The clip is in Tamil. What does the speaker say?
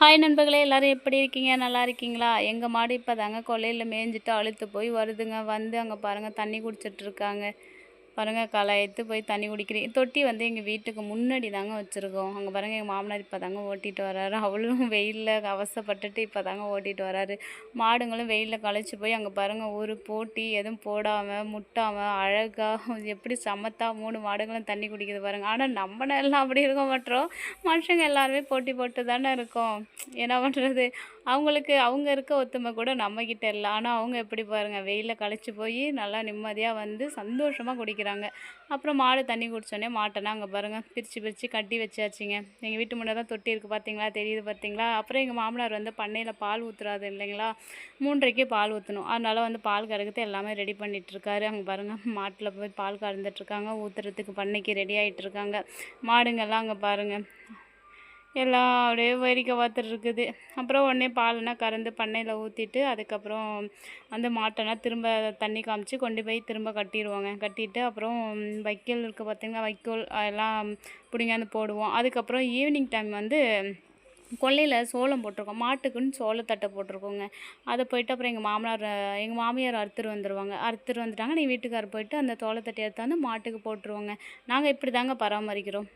ஹாய் நண்பர்களே எல்லோரும் எப்படி இருக்கீங்க? நல்லா இருக்கீங்களா? எங்கள் மாடு இப்போ தாங்க கொல்லையில் மேய்ஞ்சிட்டு அழுத்து போய் வருதுங்க. வந்து அங்கே பாருங்கள் தண்ணி குடிச்சிட்ருக்காங்க பாருங்கள் எடுத்து போய் தண்ணி குடிக்கிறேன் தொட்டி வந்து எங்கள் வீட்டுக்கு முன்னாடி தாங்க வச்சுருக்கோம். அங்கே பாருங்கள் எங்கள் மாமனார் இப்போ தாங்க ஓட்டிகிட்டு வராரு. அவளும் வெயிலில் அவசப்பட்டுட்டு இப்போ தாங்க ஓட்டிகிட்டு வராரு. மாடுங்களும் வெயிலில் களைச்சி போய் அங்கே பாருங்கள் ஒரு போட்டி எதுவும் போடாமல் முட்டாமல் அழகாக எப்படி சமத்தா மூணு மாடுங்களும் தண்ணி குடிக்குது பாருங்கள் ஆனால் நம்ம எல்லாம் அப்படி இருக்க மாட்டோம். மனுஷங்க எல்லாருமே போட்டி போட்டு தானே இருக்கோம். என்ன பண்ணுறது அவங்களுக்கு அவங்க இருக்க ஒத்துமை கூட நம்மக்கிட்ட இல்லை. ஆனால் அவங்க எப்படி பாருங்கள் வெயிலில் களைச்சி போய் நல்லா நிம்மதியாக வந்து சந்தோஷமாக குடிக்கிறாங்க. அப்புறம் மாடு தண்ணி குடித்தோடனே மாட்டெல்லாம் அங்கே பாருங்கள் பிரித்து பிரித்து கட்டி வச்சாச்சுங்க. எங்கள் வீட்டு முன்னே தான் தொட்டி இருக்குது பார்த்தீங்களா தெரியுது பார்த்தீங்களா அப்புறம் எங்கள் மாமனார் வந்து பண்ணையில் பால் ஊற்றுறாது இல்லைங்களா? மூன்றரைக்கே பால் ஊற்றணும் அதனால் வந்து பால் கறக்கிறது எல்லாமே ரெடி பண்ணிகிட்ருக்காரு அங்கே பாருங்கள் மாட்டில் போய் பால் கறந்துட்டுருக்காங்க ஊற்றுறதுக்கு பண்ணைக்கு ரெடி ஆகிட்டுருக்காங்க மாடுங்கள்லாம் அங்கே பாருங்கள் எல்லாம் அப்படியே வேடிக்கை பார்த்துட்டு இருக்குது. அப்புறம் உடனே பாலெல்லாம் கறந்து பண்ணையில் ஊற்றிட்டு அதுக்கப்புறம் அந்த மாட்டெல்லாம் திரும்ப தண்ணி காமிச்சு கொண்டு போய் திரும்ப கட்டிடுவாங்க. கட்டிட்டு அப்புறம் வைக்கோல் இருக்குது பார்த்திங்கன்னா வைக்கோல் எல்லாம் பிடிங்காந்து போடுவோம். அதுக்கப்புறம் ஈவினிங் டைம் வந்து கொல்லையில் சோளம் போட்டிருக்கோம். மாட்டுக்குன்னு சோளத்தட்டை போட்டிருக்கோங்க. அதை போயிட்டு அப்புறம் எங்கள் மாமனார் எங்கள் மாமியார் அறுத்துட்டு வந்துடுவாங்க அறுத்துட்டு வந்துட்டாங்க. நீ வீட்டுக்கார் போயிட்டு அந்த சோளத்தட்டை எடுத்து வந்து மாட்டுக்கு போட்டுருவோங்க. நாங்கள் இப்படி தாங்க பராமரிக்கிறோம்.